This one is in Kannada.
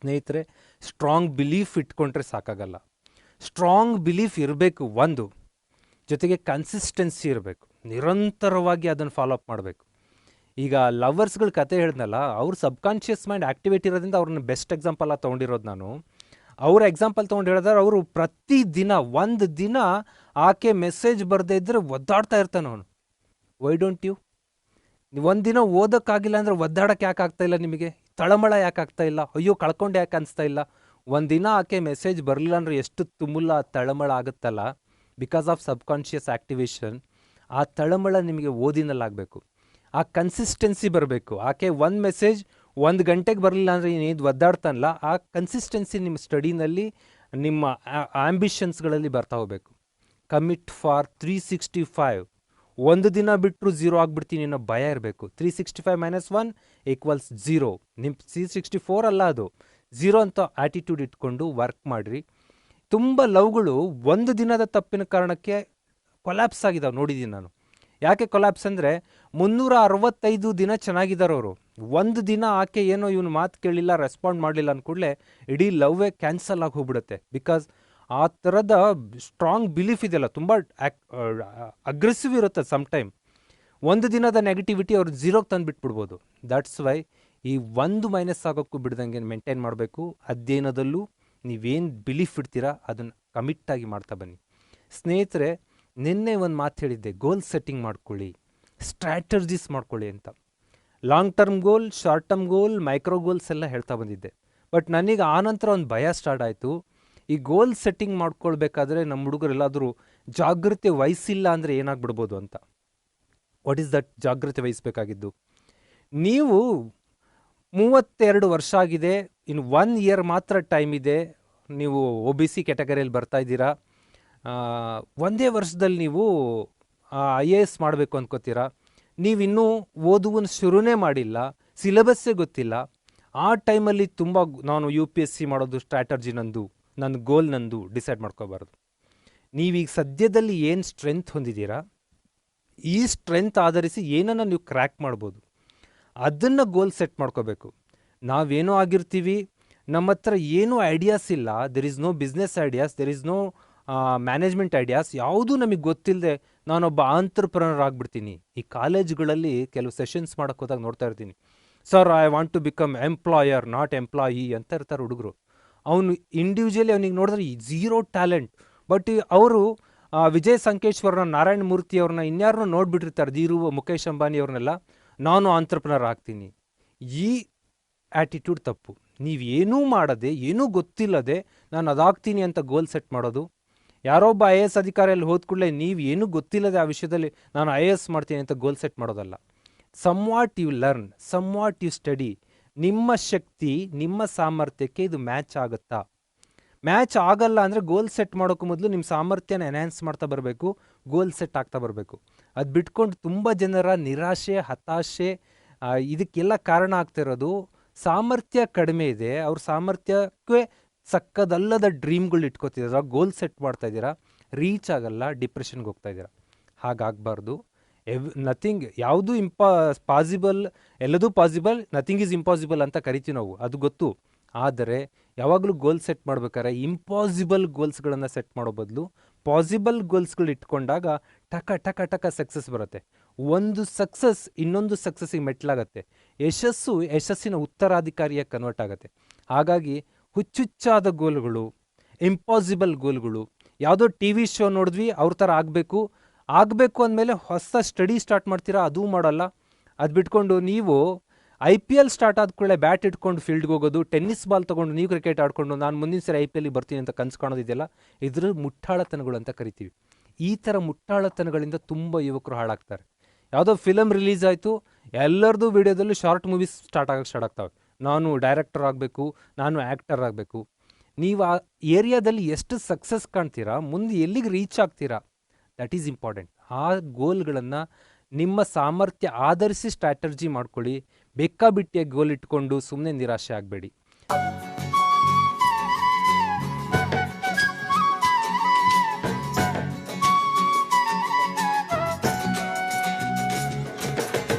ಸ್ನೇಹಿತರೆ ಸ್ಟ್ರಾಂಗ್ ಬಿಲೀಫ್ ಇಟ್ಕೊಂಡ್ರೆ ಸಾಕಾಗಲ್ಲ. ಸ್ಟ್ರಾಂಗ್ ಬಿಲೀಫ್ ಇರಬೇಕು ಒಂದು. ಜೊತೆಗೆ ಕನ್ಸಿಸ್ಟೆನ್ಸಿ ಇರಬೇಕು. ನಿರಂತರವಾಗಿ ಅದನ್ನು ಫಾಲೋ ಅಪ್ ಮಾಡಬೇಕು. ಈಗ ಲವರ್ಸ್ಗಳ ಕತೆ ಹೇಳಿದ್ನಲ್ಲ, ಅವ್ರ ಸಬ್ಕಾನ್ಷಿಯಸ್ ಮೈಂಡ್ ಆ್ಯಕ್ಟಿವೇಟ್ ಇರೋದ್ರಿಂದ ಅವ್ರನ್ನ ಬೆಸ್ಟ್ ಎಕ್ಸಾಂಪಲ್ ಆಗಿ ತೊಗೊಂಡಿರೋದು ನಾನು. ಅವ್ರ ಎಕ್ಸಾಂಪಲ್ ತೊಗೊಂಡು ಹೇಳಿದ್ರೆ ಅವರು ಪ್ರತಿ ದಿನ, ಒಂದು ದಿನ ಆಕೆ ಮೆಸೇಜ್ ಬರದೇ ಇದ್ದರೆ ಒದ್ದಾಡ್ತಾ ಇರ್ತಾನೆ ಅವನು. ವೈ ಡೋಂಟ್ ಯು ಒಂದಿನ ಓದೋಕ್ಕಾಗಿಲ್ಲ ಅಂದರೆ ಒದ್ದಾಡಕ್ಕೆ ಯಾಕೆ ಆಗ್ತಾ ಇಲ್ಲ ನಿಮಗೆ? ತಳಮಳ ಯಾಕೆ ಆಗ್ತಾ ಇಲ್ಲ? ಅಯ್ಯೋ, ಕಳ್ಕೊಂಡು ಯಾಕೆ ಅನಿಸ್ತಾ ಇಲ್ಲ? ಒಂದಿನ ಆಕೆ ಮೆಸೇಜ್ ಬರಲಿಲ್ಲ ಅಂದರೆ ಎಷ್ಟು ತುಮುಲ ತಳಮಳ ಆಗುತ್ತಲ್ಲ? ಬಿಕಾಸ್ ಆಫ್ ಸಬ್ಕಾನ್ಷಿಯಸ್ ಆ್ಯಕ್ಟಿವೇಶನ್ ಆ ತಳಮಳ ನಿಮಗೆ ಓದಿನಲ್ಲಾಗಬೇಕು. ಆ ಕನ್ಸಿಸ್ಟೆನ್ಸಿ ಬರಬೇಕು. ಆಕೆ ಒಂದು ಮೆಸೇಜ್ ಒಂದು ಗಂಟೆಗೆ ಬರಲಿಲ್ಲ ಅಂದರೆ ಏನು ಒದ್ದಾಡ್ತಾನಲ್ಲ, ಆ ಕನ್ಸಿಸ್ಟೆನ್ಸಿ ನಿಮ್ಮ ಸ್ಟಡಿನಲ್ಲಿ ನಿಮ್ಮ ಆ್ಯಂಬಿಷನ್ಸ್ಗಳಲ್ಲಿ ಬರ್ತಾ ಹೋಗಬೇಕು. Commit for three sixty five ಒಂದು ದಿನ ಬಿಟ್ಟರು ಝೀರೋ ಆಗ್ಬಿಡ್ತೀನಿ ಅನ್ನೋ ಭಯ ಇರಬೇಕು. Three sixty five minus one equals zero ನಿಮ್ಮ ತ್ರೀ ಸಿಕ್ಸ್ಟಿ ಫೋರ್ ಅಲ್ಲ ಅದು. ಝೀರೋ ಅಂತ ಆ್ಯಟಿಟ್ಯೂಡ್ ಇಟ್ಕೊಂಡು ವರ್ಕ್ ಮಾಡಿರಿ. ತುಂಬ ಲವ್ಗಳು ಒಂದು ದಿನದ ತಪ್ಪಿನ ಕಾರಣಕ್ಕೆ ಕೊಲ್ಯಾಪ್ಸ್ ಆಗಿದ್ದಾವೆ ನೋಡಿದ್ದೀನಿ ನಾನು. ಯಾಕೆ ಕೊಲ್ಯಾಪ್ಸ್ ಅಂದರೆ ಮುನ್ನೂರ ಅರವತ್ತೈದು ದಿನ ಅವರು. ಒಂದು ದಿನ ಆಕೆ ಏನೋ ಇವನು ಮಾತು ಕೇಳಿಲ್ಲ ರೆಸ್ಪಾಂಡ್ ಮಾಡಲಿಲ್ಲ ಅಂದ್ಕೂಡಲೇ ಇಡೀ ಲವ್ವೇ ಕ್ಯಾನ್ಸಲ್ ಆಗಿ ಹೋಗ್ಬಿಡುತ್ತೆ. ಬಿಕಾಸ್ ಆ ಥರದ ಸ್ಟ್ರಾಂಗ್ ಬಿಲೀಫ್ ಇದೆಯಲ್ಲ, ತುಂಬ ಅಗ್ರೆಸಿವ್ ಇರುತ್ತೆ ಸಮ್ ಟೈಮ್ ಒಂದು ದಿನದ ನೆಗೆಟಿವಿಟಿ ಅವ್ರು ಝೀರೋಗೆ ತಂದು ಬಿಟ್ಬಿಡ್ಬೋದು ದಟ್ಸ್ ವೈ ಈ ಒಂದು ಮೈನಸ್ ಆಗೋಕ್ಕೂ ಬಿಡ್ದಂಗೆ ಮೇಂಟೈನ್ ಮಾಡಬೇಕು. ಅಧ್ಯಯನದಲ್ಲೂ ನೀವೇನು ಬಿಲೀಫ್ ಇಡ್ತೀರಾ, ಅದನ್ನು ಕಮಿಟ್ಟಾಗಿ ಮಾಡ್ತಾ ಬನ್ನಿ. ಸ್ನೇಹಿತರೆ, ನಿನ್ನೆ ಒಂದು ಮಾತು ಹೇಳಿದ್ದೆ ಗೋಲ್ ಸೆಟ್ಟಿಂಗ್ ಮಾಡ್ಕೊಳ್ಳಿ ಸ್ಟ್ರಾಟರ್ಜೀಸ್ ಮಾಡ್ಕೊಳ್ಳಿ ಅಂತ. Long term goal short term goal micro goals ಎಲ್ಲ ಹೇಳ್ತಾ ಬಂದಿದ್ದೆ. ಬಟ್ ನನಗೆ ಆನಂತರ ಒಂದು ಭಯ ಸ್ಟಾರ್ಟ್ ಆಯಿತು. ಈ ಗೋಲ್ ಸೆಟ್ಟಿಂಗ್ ಮಾಡ್ಕೊಳ್ಬೇಕಾದ್ರೆ ನಮ್ಮ ಹುಡುಗರೆಲ್ಲಾದರೂ ಜಾಗೃತಿ ವಹಿಸಿಲ್ಲ ಅಂದರೆ ಏನಾಗ್ಬಿಡ್ಬೋದು ಅಂತ. ವಾಟ್ ಈಸ್ ದಟ್ ಜಾಗೃತಿ ವಹಿಸಬೇಕಾಗಿದ್ದು? ನೀವು ಮೂವತ್ತೆರಡು ವರ್ಷ ಆಗಿದೆ ಇನ್ನು ಒನ್ ಇಯರ್ ಮಾತ್ರ ಟೈಮ್ ಇದೆ, ನೀವು ಒ ಬಿ ಸಿ ಕ್ಯಾಟಗರಿಯಲ್ಲಿ ಬರ್ತಾ ಇದ್ದೀರಾ. ಒಂದೇ ವರ್ಷದಲ್ಲಿ ನೀವು ಐ ಎ ಎಸ್ ಮಾಡಬೇಕು ಅನ್ಕೋತೀರಾ. ನೀವಿನ್ನೂ ಓದುವನ್ನು ಶುರುನೇ ಮಾಡಿಲ್ಲ ಸಿಲೆಬಸ್ಸೇ ಗೊತ್ತಿಲ್ಲ. ಆ ಟೈಮಲ್ಲಿ ತುಂಬ ನಾನು ಯು ಪಿ ಎಸ್ ಸಿ ಮಾಡೋದು ಸ್ಟ್ರಾಟರ್ಜಿ ನಂದು. ನನ್ನ ಗೋಲ್ ನಂದು ಡಿಸೈಡ್ ಮಾಡ್ಕೋಬಾರ್ದು. ನೀವೀಗ ಸದ್ಯದಲ್ಲಿ ಏನು ಸ್ಟ್ರೆಂತ್ ಹೊಂದಿದ್ದೀರಾ ಈ ಸ್ಟ್ರೆಂತ್ ಆಧರಿಸಿ ಏನನ್ನು ನೀವು ಕ್ರ್ಯಾಕ್ ಮಾಡ್ಬೋದು. ಅದನ್ನು ಗೋಲ್ ಸೆಟ್ ಮಾಡ್ಕೋಬೇಕು. ನಾವೇನೋ ಆಗಿರ್ತೀವಿ, ನಮ್ಮ ಹತ್ರ ಏನೂ ಐಡಿಯಾಸ್ ಇಲ್ಲ there is no business ideas there is no management ideas ಯಾವುದೂ ನಮಗೆ ಗೊತ್ತಿಲ್ಲದೆ ನಾನೊಬ್ಬ ಆಂಟ್ರಪ್ರನರ್ ಆಗಿಬಿಡ್ತೀನಿ. ಈ ಕಾಲೇಜ್ಗಳಲ್ಲಿ ಕೆಲವು ಸೆಷನ್ಸ್ ಮಾಡೋಕ್ಕೆ ಹೋದಾಗ ನೋಡ್ತಾ ಇರ್ತೀನಿ. Sir I want to become employer not employee ಅಂತ ಇರ್ತಾರೆ ಹುಡುಗರು. ಅವನು ಇಂಡಿವಿಜುವಲಿ ಅವನಿಗೆ ನೋಡಿದ್ರೆ ಝೀರೋ ಟ್ಯಾಲೆಂಟ್ ಬಟ್ ಅವರು ವಿಜಯ್ ಸಂಕೇಶ್ವರನ, ನಾರಾಯಣ ಮೂರ್ತಿ ಅವ್ರನ್ನ ಇನ್ಯಾರನ್ನೋ ನೋಡ್ಬಿಟ್ಟಿರ್ತಾರೆ, ಧೀರು ಮುಖೇಶ್ ಅಂಬಾನಿ ಅವ್ರನ್ನೆಲ್ಲ. ನಾನು ಆಂತ್ರಪ್ರನರ್ ಆಗ್ತೀನಿ. ಈ ಆ್ಯಟಿಟ್ಯೂಡ್ ತಪ್ಪು. ನೀವು ಏನೂ ಮಾಡದೆ, ಏನೂ ಗೊತ್ತಿಲ್ಲದೆ ನಾನು ಅದಾಗ್ತೀನಿ ಅಂತ ಗೋಲ್ ಸೆಟ್ ಮಾಡೋದು. ಯಾರೊಬ್ಬ ಐ ಎ ಎಸ್ ಅಧಿಕಾರಿಯಲ್ಲಿ ಹೋದ ಕೂಡಲೇ ನೀವು ಏನೂ ಗೊತ್ತಿಲ್ಲದೆ ಆ ವಿಷಯದಲ್ಲಿ ನಾನು ಐ ಎ ಎಸ್ ಮಾಡ್ತೀನಿ ಅಂತ ಗೋಲ್ ಸೆಟ್ ಮಾಡೋದಲ್ಲ. Some what you learn some what you study ನಿಮ್ಮ ಶಕ್ತಿ, ನಿಮ್ಮ ಸಾಮರ್ಥ್ಯಕ್ಕೆ ಇದು ಮ್ಯಾಚ್ ಆಗುತ್ತಾ? ಮ್ಯಾಚ್ ಆಗಲ್ಲ ಅಂದರೆ ಗೋಲ್ ಸೆಟ್ ಮಾಡೋಕ್ಕೂ ಮೊದಲು ನಿಮ್ಮ ಸಾಮರ್ಥ್ಯನ ಎನ್ಹ್ಯಾನ್ಸ್ ಮಾಡ್ತಾ ಬರಬೇಕು ಗೋಲ್ ಸೆಟ್ ಆಗ್ತಾ ಬರಬೇಕು. ಅದು ಬಿಟ್ಕೊಂಡು ತುಂಬ ಜನರ ನಿರಾಶೆ, ಹತಾಶೆ ಇದಕ್ಕೆಲ್ಲ ಕಾರಣ ಆಗ್ತಿರೋದು ಸಾಮರ್ಥ್ಯ ಕಡಿಮೆ ಇದೆ, ಅವ್ರ ಸಾಮರ್ಥ್ಯಕ್ಕೆ ಸಕ್ಕದಲ್ಲದ ಡ್ರೀಮ್ಗಳು ಇಟ್ಕೋತಿದ್ದೀರಾ ಗೋಲ್ ಸೆಟ್ ಮಾಡ್ತಾ ಇದ್ದೀರಾ ರೀಚ್ ಆಗಲ್ಲ ಡಿಪ್ರೆಷನ್ಗೆ ಹೋಗ್ತಾ ಇದ್ದೀರಾ. ಹಾಗಾಗಬಾರ್ದು. ಎವ್ ನಥಿಂಗ್ ಯಾವುದು ಇಂಪಾ ಪಾಸಿಬಲ್ ಎಲ್ಲದೂ ಪಾಸಿಬಲ್ ನಥಿಂಗ್ ಈಸ್ ಇಂಪಾಸಿಬಲ್ ಅಂತ ಕರಿತೀವಿ ನಾವು, ಅದು ಗೊತ್ತು. ಆದರೆ, ಯಾವಾಗಲೂ ಗೋಲ್ ಸೆಟ್ ಮಾಡ್ಬೇಕಾದ್ರೆ ಇಂಪಾಸಿಬಲ್ ಗೋಲ್ಸ್ಗಳನ್ನು ಸೆಟ್ ಮಾಡೋ ಬದಲು ಪಾಸಿಬಲ್ ಗೋಲ್ಸ್ಗಳು ಇಟ್ಕೊಂಡಾಗ ಟಕ ಟಕ ಟಕ ಸಕ್ಸಸ್ ಬರುತ್ತೆ. ಒಂದು ಸಕ್ಸಸ್ ಇನ್ನೊಂದು ಸಕ್ಸಸ್ಸಿಗೆ ಮೆಟ್ಲಾಗತ್ತೆ. ಯಶಸ್ಸು ಯಶಸ್ಸಿನ ಉತ್ತರಾಧಿಕಾರಿಯಾಗಿ ಕನ್ವರ್ಟ್ ಆಗುತ್ತೆ. ಹಾಗಾಗಿ ಹುಚ್ಚುಚ್ಚಾದ ಗೋಲ್ಗಳು ಇಂಪಾಸಿಬಲ್ ಗೋಲ್ಗಳು ಯಾವುದೋ ಟಿ ವಿ ಶೋ ನೋಡಿದ್ವಿ, ಅವ್ರ ಥರ ಆಗಬೇಕು ಆಗಬೇಕು ಅಂದಮೇಲೆ ಹೊಸ ಸ್ಟಡಿ ಸ್ಟಾರ್ಟ್ ಮಾಡ್ತೀರಾ? ಅದೂ ಮಾಡಲ್ಲ. ಅದು ಬಿಟ್ಕೊಂಡು ನೀವು ಐ ಪಿ ಎಲ್ ಸ್ಟಾರ್ಟ್ ಆದ ಕೂಡಲೇ ಬ್ಯಾಟ್ ಇಟ್ಕೊಂಡು ಫೀಲ್ಡ್ಗೆ ಹೋಗೋದು, ಟೆನ್ನಿಸ್ ಬಾಲ್ ತೊಗೊಂಡು ನೀವು ಕ್ರಿಕೆಟ್ ಆಡ್ಕೊಂಡು ನಾನು ಮುಂದಿನ ಸರಿ ಐ ಪಿ ಎಲ್ಗೆ ಬರ್ತೀನಿ ಅಂತ ಕನ್ಸು ಕಾಣೋದಿದೆಯಲ್ಲ ಇದ್ರ ಮುಟ್ಟಾಳತನಗಳು ಅಂತ ಕರಿತೀವಿ. ಈ ಥರ ಮುಟ್ಟಾಳತನಗಳಿಂದ ತುಂಬ ಯುವಕರು ಹಾಳಾಗ್ತಾರೆ. ಯಾವುದೋ ಫಿಲಮ್ ರಿಲೀಸ್ ಆಯಿತು, ಎಲ್ಲರದು ವಿಡಿಯೋದಲ್ಲೂ ಶಾರ್ಟ್ ಮೂವೀಸ್ ಸ್ಟಾರ್ಟ್ ಆಗಕ್ಕೆ ಸ್ಟಾರ್ಟ್ ಆಗ್ತವೆ. ನಾನು ಡೈರೆಕ್ಟರ್ ಆಗಬೇಕು, ನಾನು ಆ್ಯಕ್ಟರ್ ಆಗಬೇಕು. ನೀವು ಆ ಏರಿಯಾದಲ್ಲಿ ಎಷ್ಟು ಸಕ್ಸಸ್ ಕಾಣ್ತೀರಾ, ಮುಂದೆ ಎಲ್ಲಿಗೆ ರೀಚ್ ಆಗ್ತೀರಾ? ದಟ್ ಈಸ್ ಇಂಪಾರ್ಟೆಂಟ್ ಆ ಗೋಲ್ಗಳನ್ನು ನಿಮ್ಮ ಸಾಮರ್ಥ್ಯ ಆಧರಿಸಿ ಸ್ಟ್ರಾಟರ್ಜಿ ಮಾಡ್ಕೊಳ್ಳಿ. ಬೇಕಾಬಿಟ್ಟಿಯ ಗೋಲ್ ಇಟ್ಕೊಂಡು ಸುಮ್ಮನೆ ನಿರಾಶೆ ಆಗಬೇಡಿ.